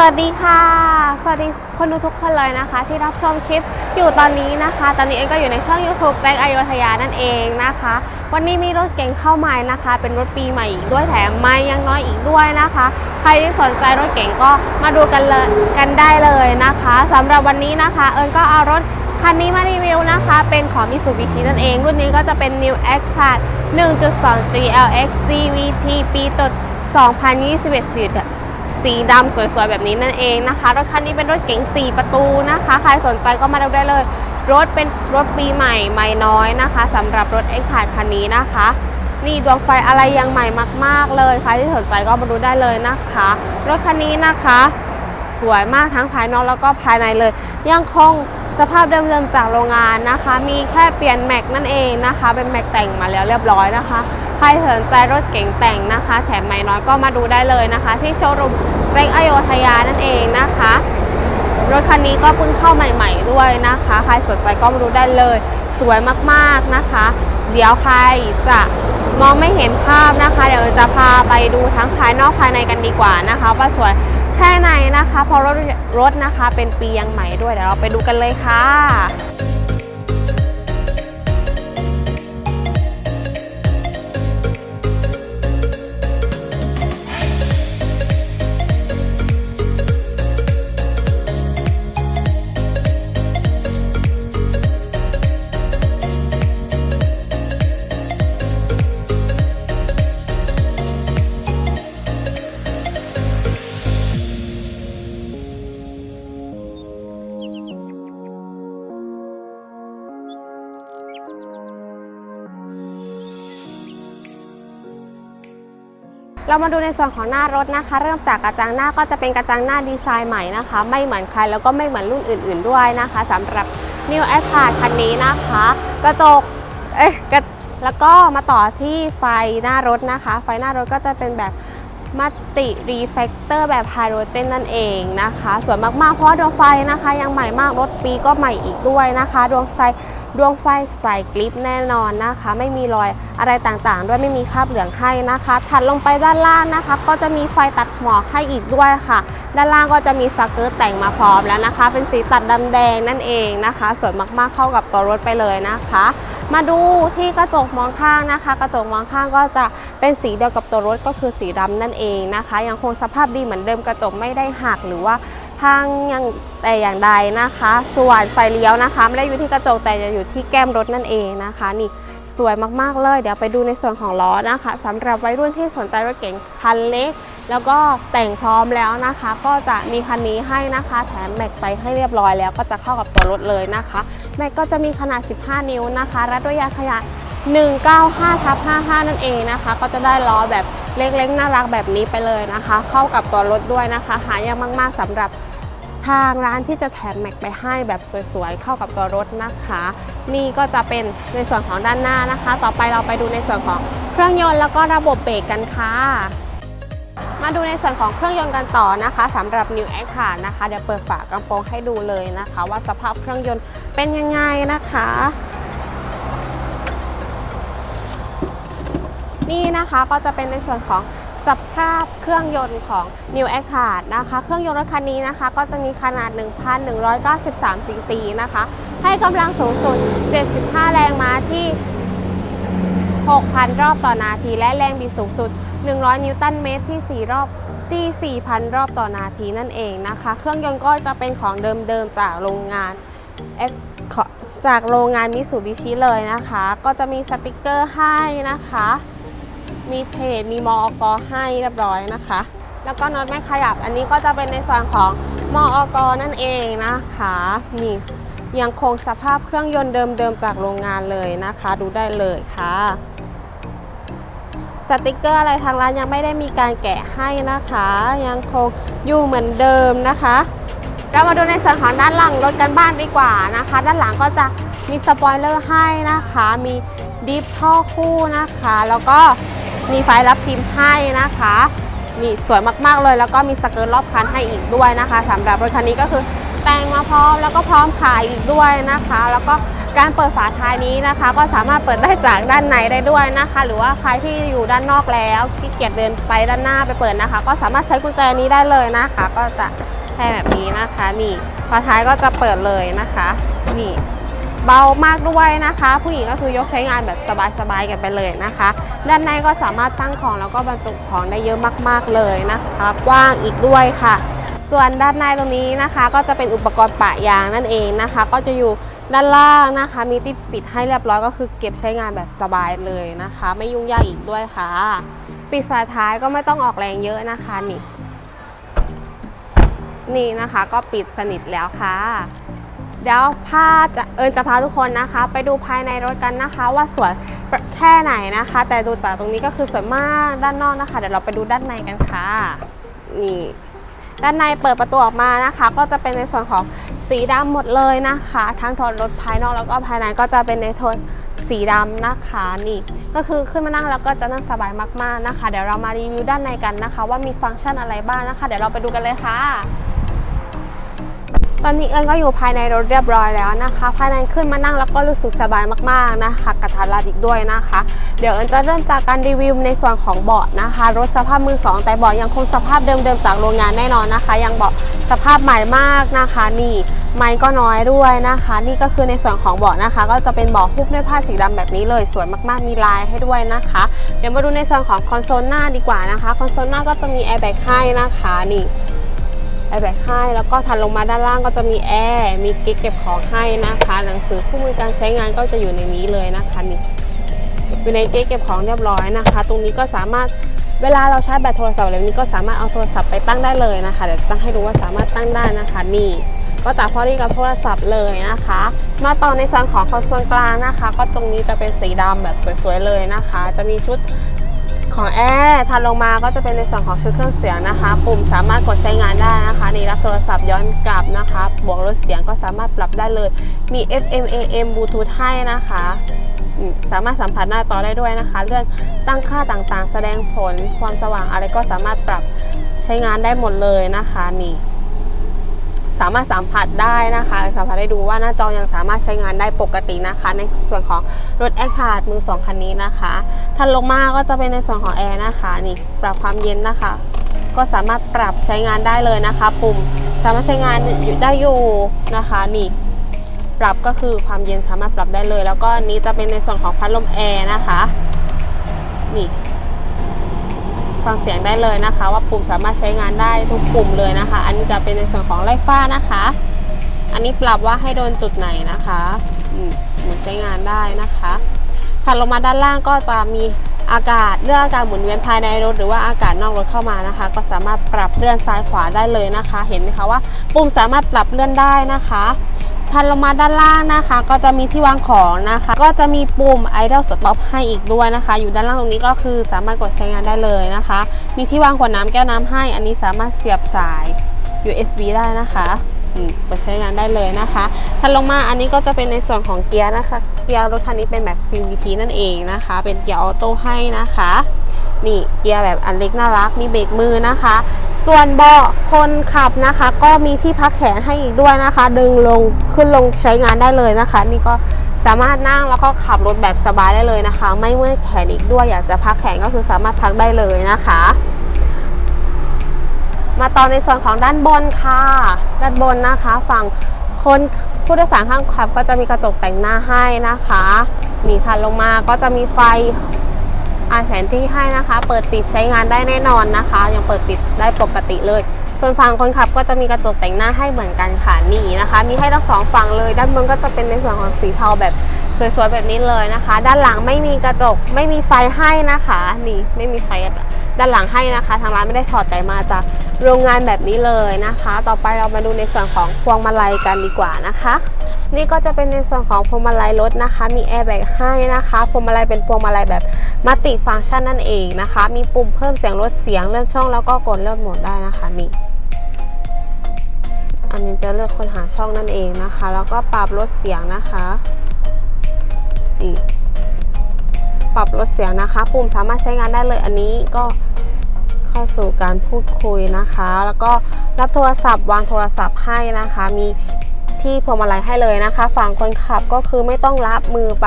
วัสดีค่ะ สวัสดีคนดูทุกคนเลยนะคะ ที่รับชมคลิปอยู่ตอนนี้นะคะ ตอนนี้เองก็อยู่ในช่อง YouTube แจ็คอโยธยานั่นเองนะคะ วันนี้มีรถเก๋งเข้าใหม่นะคะ เป็นรถปีใหม่อีกด้วยแถมไม่ยังน้อยอีกด้วยนะคะ ใครที่สนใจรถเก๋งก็มาดูกันเลยกันได้เลยนะคะสำหรับวันนี้นะคะ เอิญก็เอารถคันนี้มารีวิวนะคะ เป็นของ Mitsubishi นั่นเอง รุ่นนี้ก็จะเป็น New X Pass 1.2 GLX CVT ปีตด2021สี สีดำสวยๆ แบบนี้นั่นเองนะคะ รถคันนี้เป็นรถเก๋ง4 ประตูนะคะ ใครสนใจก็มาดูได้เลย รถเป็นรถปีใหม่ใหม่น้อยนะคะสำหรับรถ X Pass คันนี้นะคะ นี่ดวงไฟอะไรยังใหม่มาก ๆ เลยใครที่สนใจก็มาดูได้เลยนะคะ รถคันนี้นะคะ สวยมากทั้งภายนอกแล้วก็ภายในเลย ยังคงสภาพเดิมๆจากโรงงานนะคะ มีแค่เปลี่ยนแม็กนั่นเองนะคะ เป็นแม็กแต่งมาแล้วเรียบร้อยนะคะ ใครสนใจรถเก๋งแต่งนะคะ แถมไม่น้อยก็มาดูได้เลยนะคะ ที่โชว์รูมเซ็กอโยธยานั่นเองนะคะ รถคันนี้ก็เพิ่งเข้าใหม่ ๆ ด้วยนะคะ ใครสนใจก็มาดูได้เลย สวยมากๆนะคะ เดี๋ยวใครจะมองไม่เห็นภาพนะคะ เดี๋ยวจะพาไปดูทั้งภายนอกภายในกันดีกว่านะคะว่าสวยแค่ไหนนะคะเพราะรถรถนะคะเป็นปียังใหม่ด้วยเดี๋ยวเราไปดูกันเลยค่ะ เรามาดูในส่วนของหน้ารถนะคะ เริ่มจากกระจังหน้าก็จะเป็นกระจังหน้าดีไซน์ใหม่นะคะ ไม่เหมือนใครแล้วก็ไม่เหมือนรุ่นอื่น ๆด้วยนะคะสำหรับ New a p a d คันนี้นะคะ กระจกเอ๊ะกระแล้วก็มาต่อที่ไฟหน้ารถนะคะ ไฟหน้ารถก็จะเป็นแบบมัตติรีเฟกเตอร์แบบไฮโดรเจนนั่นเองนะคะสวยมากๆ เพราะดวงไฟนะคะ ยังใหม่มากรถปีก็ใหม่อีกด้วยนะคะ ดวงไฟ ดวงไฟใส่กลิปแน่นอนนะคะ ไม่มีรอยอะไรต่างๆ ด้วยไม่มีคราบเหลืองให้นะคะ ถัดลงไปด้านล่างนะคะ ก็จะมีไฟตัดหมอกให้อีกด้วยค่ะ ด้านล่างก็จะมีสเกิร์ตแต่งมาพร้อมแล้วนะคะ เป็นสีตัดดำแดงนั่นเองนะคะ สวยมากๆเข้ากับตัวรถไปเลยนะคะ มาดูที่กระจกมองข้างนะคะ กระจกมองข้างก็จะเป็นสีเดียวกับตัวรถก็คือสีดำนั่นเองนะคะ ยังคงสภาพดีเหมือนเดิมกระจกไม่ได้หักหรือว่า พังยังแต่อย่างใดนะคะ ส่วนไฟเลี้ยวนะคะ ไม่ได้อยู่ที่กระจกแต่จะอยู่ที่แก้มรถนั่นเองนะคะ นี่สวยมากๆเลย เดี๋ยวไปดูในส่วนของล้อนะคะสำหรับวัยรุ่นที่สนใจรถเก๋งคันเล็ก แล้วก็แต่งพร้อมแล้วนะคะ ก็จะมีคันนี้ให้นะคะ แถมแม็กไปให้เรียบร้อยแล้วก็จะเข้ากับตัวรถเลยนะคะแม็กก็จะมีขนาด 15 นิ้วนะคะรัดด้วยยางขยะ195ทับ55 นั่นเองนะคะ ก็จะได้ล้อแบบเล็กๆ น่ารักแบบนี้ไปเลยนะคะ เข้ากับตัวรถด้วยนะคะ หายากมากๆสำหรับ ทางร้านที่จะแถมแม็กไปให้แบบสวยๆ เข้ากับตัวรถนะคะ นี่ก็จะเป็นในส่วนของด้านหน้านะคะ ต่อไปเราไปดูในส่วนของเครื่องยนต์แล้วก็ระบบเบรกกันค่ะ มาดูในส่วนของเครื่องยนต์กันต่อนะคะสำหรับ New X ค่ะนะคะ เดี๋ยวเปิดฝากระโปรงให้ดูเลยนะคะ ว่าสภาพเครื่องยนต์เป็นยังไงนะคะนี่นะคะก็จะเป็นในส่วนของ สภาพเครื่องยนต์ของ New X ค่ะนะคะ เครื่องยนต์รถคันนี้นะคะ ก็จะมีขนาด 1,193 ซีซีนะคะ ให้กำลังสูงสุด 75 แรงม้าที่ 6,000 รอบต่อนาที และแรงบิดสูงสุด 100 นิวตันเมตรที่ 4 รอบที่ 4,000 รอบต่อนาทีนั่นเองนะคะ เครื่องยนต์ก็จะเป็นของเดิมๆจากโรงงานจากโรงงานมิสูบิชิเลยนะคะ ก็จะมีสติกเกอร์ให้นะคะ มีเพจมีมอกให้เรียบร้อยนะคะ แล้วก็น็อตไม่ขยับอันนี้ก็จะเป็นในส่วนของมอกนั่นเองนะคะนี่ยังคงสภาพเครื่องยนต์เดิมๆจากโรงงานเลยนะคะ ดูได้เลยค่ะสติกเกอร์อะไรทางร้านยังไม่ได้มีการแกะให้นะคะ ยังคงอยู่เหมือนเดิมนะคะ เรามาดูในส่วนของด้านหลังรถกันบ้านดีกว่านะคะ ด้านหลังก็จะมีสปอยเลอร์ให้นะคะ มีดิฟท่อคู่นะคะ แล้วก็ มีไฟรับพิมพ์ให้นะคะนี่สวยมาก ๆ เลย แล้วก็มีสเกิร์ตรอบคันให้อีกด้วยนะคะสำหรับรถคันนี้ก็คือแต่งมาพร้อมแล้วก็พร้อมขายอีกด้วยนะคะ แล้วก็การเปิดฝาท้ายนี้นะคะ ก็สามารถเปิดได้จากด้านในได้ด้วยนะคะ หรือว่าใครที่อยู่ด้านนอกแล้วที่เกียจเดินไปด้านหน้าไปเปิดนะคะ ก็สามารถใช้กุญแจนี้ได้เลยนะคะ ก็จะให้แบบนี้นะคะนี่ฝาท้ายก็จะเปิดเลยนะคะนี่ เบามากด้วยนะคะ ผู้หญิงก็คือยกใช้งานแบบสบายๆกันไปเลยนะคะ ด้านในก็สามารถตั้งของแล้วก็บรรจุของได้เยอะมากๆเลยนะคะ กว้างอีกด้วยค่ะ ส่วนด้านในตรงนี้นะคะ ก็จะเป็นอุปกรณ์ปะยางนั่นเองนะคะ ก็จะอยู่ด้านล่างนะคะ มีที่ปิดให้เรียบร้อยก็คือเก็บใช้งานแบบสบายเลยนะคะ ไม่ยุ่งยากอีกด้วยค่ะ ปิดฝาท้ายก็ไม่ต้องออกแรงเยอะนะคะนี่นี่นะคะก็ปิดสนิทแล้วค่ะ เดี๋ยวพาจะเอิญจะพาทุกคนนะคะ ไปดูภายในรถกันนะคะ ว่าสวยแค่ไหนนะคะ แต่ดูจากตรงนี้ก็คือสวยมากด้านนอกนะคะ เดี๋ยวเราไปดูด้านในกันค่ะนี่ด้านในเปิดประตูออกมานะคะ ก็จะเป็นในส่วนของสีดำหมดเลยนะคะ ทั้งโทนรถภายนอกแล้วก็ภายในก็จะเป็นในโทนสีดำนะคะนี่ก็คือขึ้นมานั่งแล้วก็จะนั่งสบายมากๆนะคะ เดี๋ยวเรามารีวิวด้านในกันนะคะ ว่ามีฟังก์ชันอะไรบ้างนะคะ เดี๋ยวเราไปดูกันเลยค่ะ ตอนนี้เอิญก็อยู่ภายในรถเรียบร้อยแล้วนะคะ ภายในขึ้นมานั่งแล้วก็รู้สึกสบายมากๆนะคะกระทัดรัดอีกด้วยนะคะ เดี๋ยวเอิญจะเริ่มจากการรีวิวในส่วนของเบาะนะคะ รถสภาพมือสองแต่เบาะยังคงสภาพเดิมๆจากโรงงานแน่นอนนะคะ ยังเบาะสภาพใหม่มากนะคะนี่ไม้ก็น้อยด้วยนะคะ นี่ก็คือในส่วนของเบาะนะคะ ก็จะเป็นเบาะหุ้มด้วยผ้าสีดำแบบนี้เลยสวยมากๆมีลายให้ด้วยนะคะ เดี๋ยวมาดูในส่วนของคอนโซลหน้าดีกว่านะคะคอนโซลหน้าก็จะมีแอร์แบ็กให้นะคะนี่ แอแบกให้แล้วก็ถัดลงมาด้านล่างก็จะมีแอร์มีกิ๊กเก็บของให้นะคะ หนังสือคู่มือการใช้งานก็จะอยู่ในนี้เลยนะคะนี่อยู่ในกิ๊กเก็บของเรียบร้อยนะคะ ตรงนี้ก็สามารถเวลาเราใชาร์จแบตโทรศัพท์อะไรนี้ก็สามารถเอาโทรศัพท์ไปตั้งได้เลยนะคะเดี๋ยวตั้งให้ดูว่าสามารถตั้งได้นะคะนี่ก็จะพอดีกับโทรศัพท์เลยนะคะ มาต่อในส่วนของคอนโซลกลางนะคะ ก็ตรงนี้จะเป็นสีดำแบบสวยๆเลยนะคะ จะมีชุด ของแอร์ถัดลงมาก็จะเป็นในส่วนของชุดเครื่องเสียงนะคะ ปุ่มสามารถกดใช้งานได้นะคะนี่รับโทรศัพท์ย้อนกลับนะคะ บวกลดเสียงก็สามารถปรับได้เลย มี FM AM Bluetooth ให้นะคะสามารถสัมผัสหน้าจอได้ด้วยนะคะ เรื่องตั้งค่าต่างๆ แสดงผลความสว่างอะไรก็สามารถปรับใช้งานได้หมดเลยนะคะนี่ สามารถสัมผัสได้นะคะ สัมผัสได้ดูว่าหน้าจอยังสามารถใช้งานได้ปกตินะคะ ในส่วนของรถแอคคาร์ดมือสองคันนี้นะคะถัดลงมาก็จะเป็นในส่วนของแอร์นะคะนี่ปรับความเย็นนะคะ ก็สามารถปรับใช้งานได้เลยนะคะ ปุ่มสามารถใช้งานอยู่ได้อยู่นะคะนี่ปรับก็คือความเย็นสามารถปรับได้เลย แล้วก็นี้จะเป็นในส่วนของพัดลมแอร์นะคะ นี่ ฟังเสียงได้เลยนะคะ ว่าปุ่มสามารถใช้งานได้ทุกปุ่มเลยนะคะ อันนี้จะเป็นในส่วนของไล่ฟ้านะคะ อันนี้ปรับว่าให้โดนจุดไหนนะคะหมุนใช้งานได้นะคะถัดลงมาด้านล่างก็จะมีอากาศเรื่องอากาศหมุนเวียนภายในรถหรือว่าอากาศนอกรถเข้ามานะคะ ก็สามารถปรับเลื่อนซ้ายขวาได้เลยนะคะ เห็นไหมคะว่า ปุ่มสามารถปรับเลื่อนได้นะคะ ถัดลงมาด้านล่างนะคะ ก็จะมีที่วางของนะคะ ก็จะมีปุ่ม idle stop ให้อีกด้วยนะคะ อยู่ด้านล่างตรงนี้ก็คือสามารถกดใช้งานได้เลยนะคะ มีที่วางขวดน้ำแก้วน้ำให้ อันนี้สามารถเสียบสาย USB ได้นะคะอืมเปิดใช้งานได้เลยนะคะถัดลงมาอันนี้ก็จะเป็นในส่วนของเกียร์นะคะ เกียร์รถคันนี้เป็นแบบ CVT นั่นเองนะคะ เป็นเกียร์ออโต้ให้นะคะ นี่เกียร์แบบอันเล็กน่ารักมีเบรกมือนะคะ ส่วนเบาะคนขับนะคะ ก็มีที่พักแขนให้อีกด้วยนะคะ ดึงลงขึ้นลงใช้งานได้เลยนะคะ นี่ก็สามารถนั่งแล้วก็ขับรถแบบสบายได้เลยนะคะ ไม่เมื่อยแขนอีกด้วยอยากจะพักแขนก็คือสามารถพักได้เลยนะคะ มาต่อในส่วนของด้านบนค่ะ ด้านบนนะคะฝั่งคนผู้โดยสารข้างขับก็จะมีกระจกแต่งหน้าให้นะคะนี่ถัดลงมาก็จะมีไฟ อ่านแผนที่ให้นะคะ เปิดปิดใช้งานได้แน่นอนนะคะ ยังเปิดปิดได้ปกติเลย ส่วนฝั่งคนขับก็จะมีกระจกแต่งหน้าให้เหมือนกันค่ะนี่นะคะ มีให้ทั้งสองฝั่งเลย ด้านบนก็จะเป็นในส่วนของสีเทาแบบสวยๆแบบนี้เลยนะคะ ด้านหลังไม่มีกระจกไม่มีไฟให้นะคะ นี่ไม่มีไฟด้านหลังให้นะคะ ทางร้านไม่ได้ถอดแต่มาจากโรงงานแบบนี้เลยนะคะ ต่อไปเรามาดูในส่วนของพวงมาลัยกันดีกว่านะคะ นี่ก็จะเป็นในส่วนของพวงมาลัยรถนะคะ มีแอร์แบกให้นะคะพวงมาลัยเป็นพวงมาลัยแบบมัลติฟังก์ชันนั่นเองนะคะ มีปุ่มเพิ่มเสียงลดเสียงเลื่อนช่องแล้วก็กดเลื่อนโหมดได้นะคะนี่อันนี้จะเลือกค้นหาช่องนั่นเองนะคะ แล้วก็ปรับลดเสียงนะคะนี่ปรับลดเสียงนะคะ ปุ่มสามารถใช้งานได้เลยอันนี้ก็เข้าสู่การพูดคุยนะคะ แล้วก็รับโทรศัพท์วางโทรศัพท์ให้นะคะ มี ที่พวงมาลัยให้เลยนะคะ ฝั่งคนขับก็คือไม่ต้องรับมือไป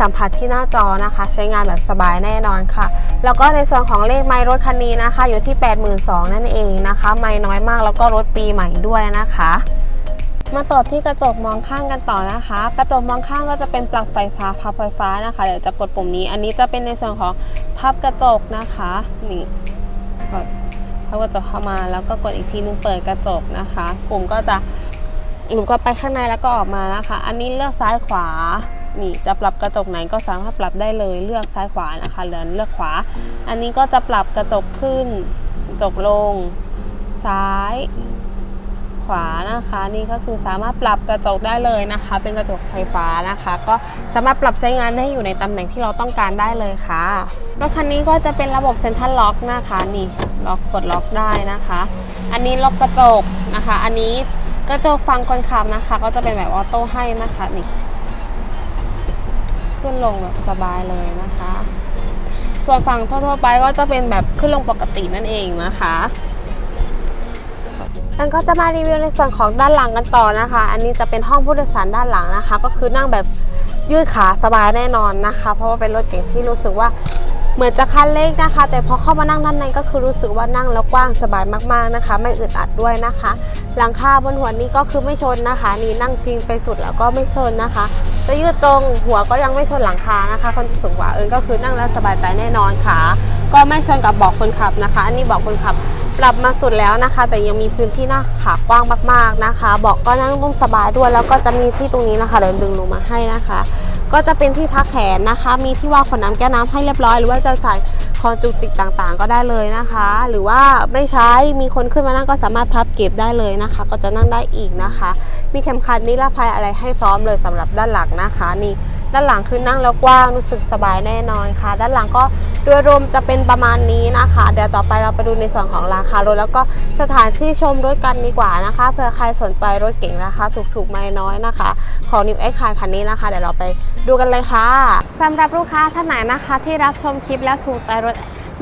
สัมผัสที่หน้าจอนะคะ ใช้งานแบบสบายแน่นอนค่ะ แล้วก็ในส่วนของเลขไมล์รถคันนี้นะคะ อยู่ที่ 82,000 นั่นเองนะคะ ไม่น้อยมากแล้วก็รถปีใหม่ด้วยนะคะ มาต่อที่กระจกมองข้างกันต่อนะคะ กระจกมองข้างก็จะเป็นปลั๊กไฟฟ้าพับไฟฟ้านะคะเดี๋ยวจะกดปุ่มนี้ อันนี้จะเป็นในส่วนของพับกระจกนะคะนี่กดพับกระจกเข้ามาแล้วก็กดอีกทีนึงเปิดกระจกนะคะ ปุ่มก็จะ หลุดเข้าไปข้างในแล้วก็ออกมานะคะ อันนี้เลือกซ้ายขวา นี่จะปรับกระจกไหนก็สามารถปรับได้เลย เลือกซ้ายขวานะคะเลือนเลือกขวา อันนี้ก็จะปรับกระจกขึ้น กระจกลง ซ้าย ขวานะคะ นี่ก็คือสามารถปรับกระจกได้เลยนะคะ เป็นกระจกไฟฟ้านะคะ ก็สามารถปรับใช้งานได้อยู่ในตำแหน่งที่เราต้องการได้เลยค่ะรถคันนี้ก็จะเป็นระบบเซ็นทรัลล็อกนะคะ นี่ล็อกกดล็อกได้นะคะ อันนี้ล็อกกระจกนะคะ อันนี้ กระจกฟังคนขับนะคะ ก็จะเป็นแบบออโต้ให้นะคะนี่ขึ้นลงแบบสบายเลยนะคะ ส่วนฝั่งทั่วๆไปก็จะเป็นแบบขึ้นลงปกตินั่นเองนะคะกันก็จะมารีวิวในส่วนของด้านหลังกันต่อนะคะ อันนี้จะเป็นห้องผู้โดยสารด้านหลังนะคะ ก็คือนั่งแบบยืดขาสบายแน่นอนนะคะ เพราะว่าเป็นรถเก๋งที่รู้สึกว่า เหมือนจะคันเล็กนะคะ แต่พอเข้ามานั่งด้านในก็คือรู้สึกว่านั่งแล้วกว้างสบายมากๆนะคะ ไม่อึดอัดด้วยนะคะ หลังคาบนหัวนี้ก็คือไม่ชนนะคะ นี่นั่งพิงไปสุดแล้วก็ไม่ชนนะคะ จะยืดตรงหัวก็ยังไม่ชนหลังคานะคะคนรู้สึกว่าเออก็คือนั่งแล้วสบายใจแน่นอนค่ะ ก็ไม่ชนกับเบาะคนขับนะคะ อันนี้เบาะคนขับปรับมาสุดแล้วนะคะ แต่ยังมีพื้นที่หน้าขากว้างมาก ๆนะคะเบาะก็นั่งนุ่มสบายด้วยแล้วก็จะมีที่ตรงนี้นะคะเดี๋ยวดึงลงมาให้นะคะ ก็จะเป็นที่พักแขนนะคะ มีที่วางขวดน้ำแก้วน้ำให้เรียบร้อย หรือว่าจะใส่ ของจุกจิกต่างๆ ก็ได้เลยนะคะ หรือว่าไม่ใช้มีคนขึ้นมานั่งก็สามารถพับเก็บได้เลยนะคะ ก็จะนั่งได้อีกนะคะ มีเข็มขัดนิรภัยอะไรให้พร้อมเลยสำหรับด้านหลังนะคะนี่ด้านหลังคือนั่งแล้วกว้างรู้สึกสบายแน่นอนค่ะ ด้านหลังก็โดยรวมจะเป็นประมาณนี้นะคะ เดี๋ยวต่อไปเราไปดูในส่วนของราคารถแล้วก็สถานที่ชมรถกันดีกว่านะคะเผื่อใครสนใจรถเก่งราคาถูกๆไม่น้อยนะคะ ของ New X คายคันนี้นะคะ เดี๋ยวเราไปดูกันเลยค่ะสำหรับลูกค้าท่านไหนนะคะ ที่รับชมคลิปแล้วถูกใจรถ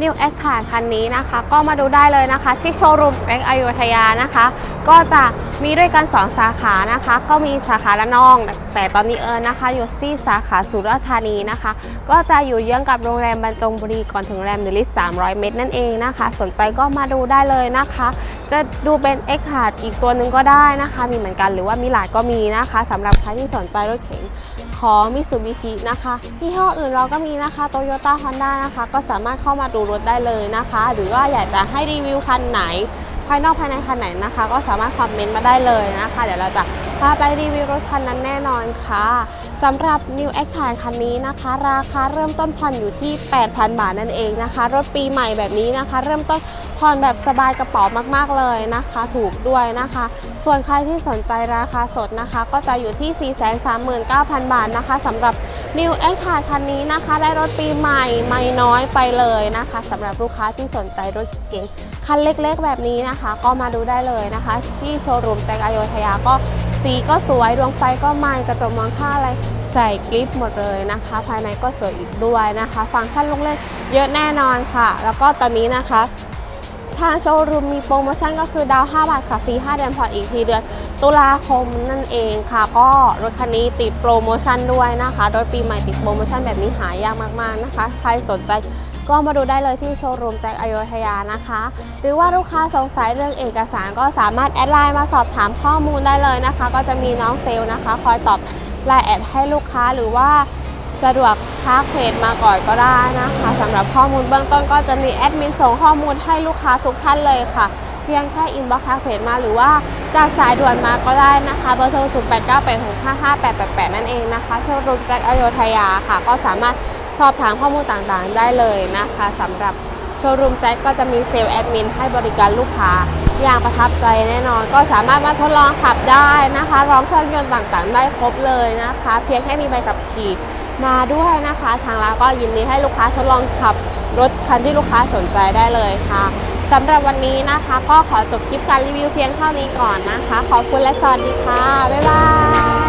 New X คายคันนี้นะคะ ก็มาดูได้เลยนะคะ ที่โชว์รูมแจ็คอยุธยานะคะ ก็จะมีด้วยกัน 2 สาขานะคะ ก็มีสาขาละนอง แต่ตอนนี้เอิญนะคะอยู่ที่สาขาสุราษฎร์ธานีนะคะ ก็จะอยู่เยื้องกับโรงแรมบรรจงบุรีก่อนถึงแรมเดลิส300 เมตรนั่นเองนะคะ สนใจก็มาดูได้เลยนะคะ จะดูเป็น X ขาดอีกตัวหนึ่งก็ได้นะคะ มีเหมือนกันหรือว่ามีหลายก็มีนะคะสำหรับใครที่สนใจรถเข็น ของมิ t ซูบิชินะคะยี่ห้ออื่นเราก็มีนะคะโตโยต้าฮอนด้านะคะ ก็สามารถเข้ามาดูรถได้เลยนะคะ หรือว่าอยากจะให้รีวิวคันไหน ภายนอกภายในคันไหนนะคะ ก็สามารถคอมเมนต์มาได้เลยนะคะ เดี๋ยวเราจะพาไปรีวิวรถคันนั้นแน่นอนค่ะสำหรับ New X ขาคันนี้นะคะ ราคาเริ่มต้นผ่อนอยู่ที่ 8,000 บาทนั่นเองนะคะ รถปีใหม่แบบนี้นะคะ เริ่มต้นผ่อนแบบสบายกระเป๋ามากๆเลยนะคะ ถูกด้วยนะคะ ส่วนใครที่สนใจราคาสดนะคะ ก็จะอยู่ที่ 439,000 บาทนะคะสำหรับ New X ขาคันนี้นะคะ ได้รถปีใหม่ไม่น้อยไปเลยนะคะสำหรับลูกค้าที่สนใจรถเก๋งคันเล็กๆ แบบนี้นะคะ ก็มาดูได้เลยนะคะ ที่โชว์รูมแจ็คอโยธยาก็สีก็สวยดวงไฟก็ไหม้กระจกมองข้าอะไรใส่กลิปหมดเลยนะคะ ภายในก็สวยอีกด้วยนะคะ ฟังก์ชันลูกเล่นเยอะแน่นอนค่ะ แล้วก็ตอนนี้นะคะ ทางโชว์รูมมีโปรโมชั่นก็คือดาว 5 บาทค่ะฟรี 5 เดือนผ่อนอีกทีเดือนตุลาคมนั่นเองค่ะ ก็รถคันนี้ติดโปรโมชั่นด้วยนะคะ รถปีใหม่ติดโปรโมชั่นแบบนี้หายากมากๆนะคะ ใครสนใจก็มาดูได้เลยที่โชว์รูมแจ็คอโยธยานะคะ หรือว่าลูกค้าสงสัยเรื่องเอกสารก็สามารถแอดไลน์มาสอบถามข้อมูลได้เลยนะคะ ก็จะมีน้องเซลล์นะคะ คอยตอบไลน์แอดให้ลูกค้าหรือว่า สะดวกทักเพจมาก่อนก็ได้นะคะสำหรับข้อมูลเบื้องต้นก็จะมีแอดมินส่งข้อมูลให้ลูกค้าทุกท่านเลยค่ะ เพียงแค่อินบ็อกซ์ทักเพจมาหรือว่าจากสายด่วนมาก็ได้นะคะเบอร์โทร 0 8 9 8 6 5 5 8 8 8 นั่นเองนะคะโชว์รูมแจ็คอโยธยาค่ะ ก็สามารถสอบถามข้อมูลต่างๆ ได้เลยนะคะสำหรับโชว์รูมแจ็คก็จะมีเซลล์แอดมินให้บริการลูกค้าอย่างประทับใจแน่นอน ก็สามารถมาทดลองขับได้นะคะร้องเครื่องยนต์ต่างๆ ได้ครบเลยนะคะ เพียงแค่มีใบขับขี่ มาด้วยนะคะ ทางร้านก็ยินดีให้ลูกค้าทดลองขับรถคันที่ลูกค้าสนใจได้เลยค่ะสำหรับวันนี้นะคะ ก็ขอจบคลิปการรีวิวเพียงเท่านี้ก่อนนะคะ ขอบคุณและสวัสดีค่ะ บ๊ายบาย